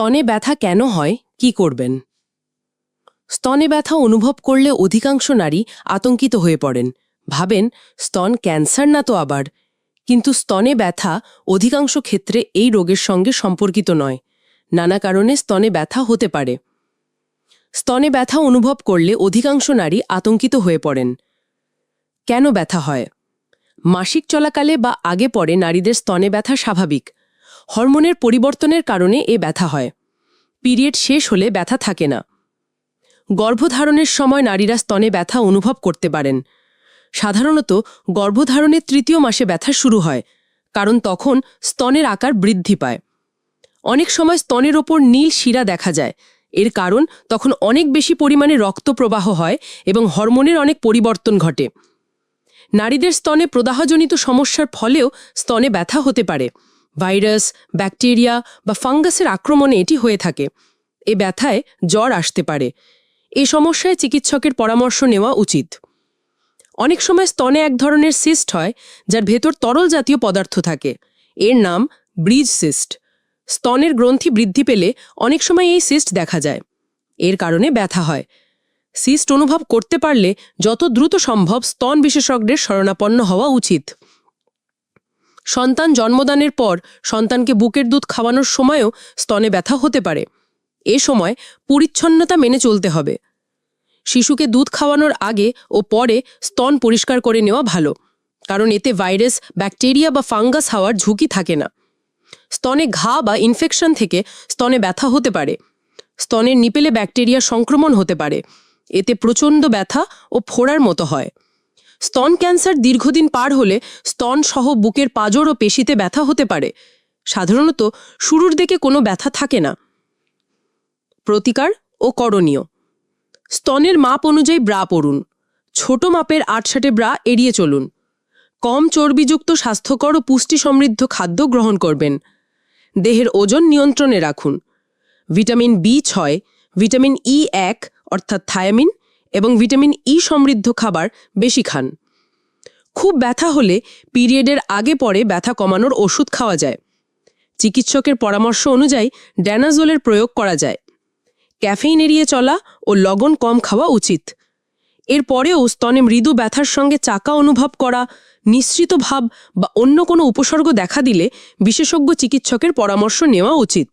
স্তনে ব্যথা কেন হয়? কি করবেন? স্তনে ব্যথা অনুভব করলে অধিকাংশ নারী আতঙ্কিত হয়ে পড়েন। ভাবেন, স্তন ক্যান্সার না তো আবার? কিন্তু স্তনে ব্যথা অধিকাংশ ক্ষেত্রে এই রোগের সঙ্গে সম্পর্কিত নয়। নানা কারণে স্তনে ব্যথা হতে পারে। স্তনে ব্যথা অনুভব করলে অধিকাংশ নারী আতঙ্কিত হয়ে পড়েন। কেন ব্যথা হয়? মাসিক চলাকালে বা আগে পরে নারীদের স্তনে ব্যথা স্বাভাবিক। হরমোনের পরিবর্তনের কারণে এ ব্যথা হয়। পিরিয়ড শেষ হলে ব্যথা থাকে না। গর্ভধারণের সময় নারীরা স্তনে ব্যথা অনুভব করতে পারেন। সাধারণত গর্ভধারণের তৃতীয় মাসে ব্যথা শুরু হয়, কারণ তখন স্তনের আকার বৃদ্ধি পায়। অনেক সময় স্তনের ওপর নীল শিরা দেখা যায়। এর কারণ তখন অনেক বেশি পরিমাণে রক্ত প্রবাহ হয় এবং হরমোনের অনেক পরিবর্তন ঘটে। নারীদের স্তনে প্রদাহজনিত সমস্যার ফলেও স্তনে ব্যথা হতে পারে। ভাইরাস, ব্যাকটেরিয়া বা ফাঙ্গাসের আক্রমণে এটি হয়ে থাকে। এ ব্যথায় জ্বর আসতে পারে। এ সমস্যায় চিকিৎসকের পরামর্শ নেওয়া উচিত। অনেক সময় স্তনে এক ধরনের সিস্ট হয়, যার ভেতর তরল জাতীয় পদার্থ থাকে। এর নাম ব্রিজ সিস্ট। স্তনের গ্রন্থি বৃদ্ধি পেলে অনেক সময় এই সিস্ট দেখা যায়। এর কারণে ব্যথা হয়। সিস্ট অনুভব করতে পারলে যত দ্রুত সম্ভব স্তন বিশেষজ্ঞের শরণাপন্ন হওয়া উচিত। সন্তান জন্মদানের পর সন্তানকে বুকের দুধ খাওয়ানোর সময়ও স্তনে ব্যথা হতে পারে। এ সময় পরিচ্ছন্নতা মেনে চলতে হবে। শিশুকে দুধ খাওয়ানোর আগে ও পরে স্তন পরিষ্কার করে নেওয়া ভালো, কারণ এতে ভাইরাস, ব্যাকটেরিয়া বা ফাঙ্গাস হওয়ার ঝুঁকি থাকে না। স্তনে ঘা বা ইনফেকশন থেকে স্তনে ব্যথা হতে পারে। স্তনের নিপেলে ব্যাকটেরিয়া সংক্রমণ হতে পারে। এতে প্রচণ্ড ব্যথা ও ফোড়ার মতো হয়। স্তন ক্যান্সার দীর্ঘদিন পার হলে স্তন সহ বুকের পাঁজর ও পেশিতে ব্যথা হতে পারে। সাধারণত শুরুর দিকে কোনো ব্যথা থাকে না। প্রতিকার ও করণীয়। স্তনের মাপ অনুযায়ী ব্রা পরুন ছোট মাপের আটসাটে ব্রা এড়িয়ে চলুন। কম চর্বিযুক্ত, স্বাস্থ্যকর ও পুষ্টি সমৃদ্ধ খাদ্য গ্রহণ করবেন। দেহের ওজন নিয়ন্ত্রণে রাখুন। ভিটামিন বি ছয়, ভিটামিন ই এক, অর্থাৎ থায়ামিন এবং ভিটামিন ই সমৃদ্ধ খাবার বেশি খান। খুব ব্যথা হলে পিরিয়ডের আগে পরে ব্যথা কমানোর ওষুধ খাওয়া যায়। চিকিৎসকের পরামর্শ অনুযায়ী ড্যানাজোলের প্রয়োগ করা যায়। ক্যাফেইন এড়িয়ে চলা ও লগন কম খাওয়া উচিত। এরপরেও স্তনে মৃদু ব্যথার সঙ্গে চাকা অনুভব করা নিশ্চিত ভাব বা অন্য কোনো উপসর্গ দেখা দিলে বিশেষজ্ঞ চিকিৎসকের পরামর্শ নেওয়া উচিত।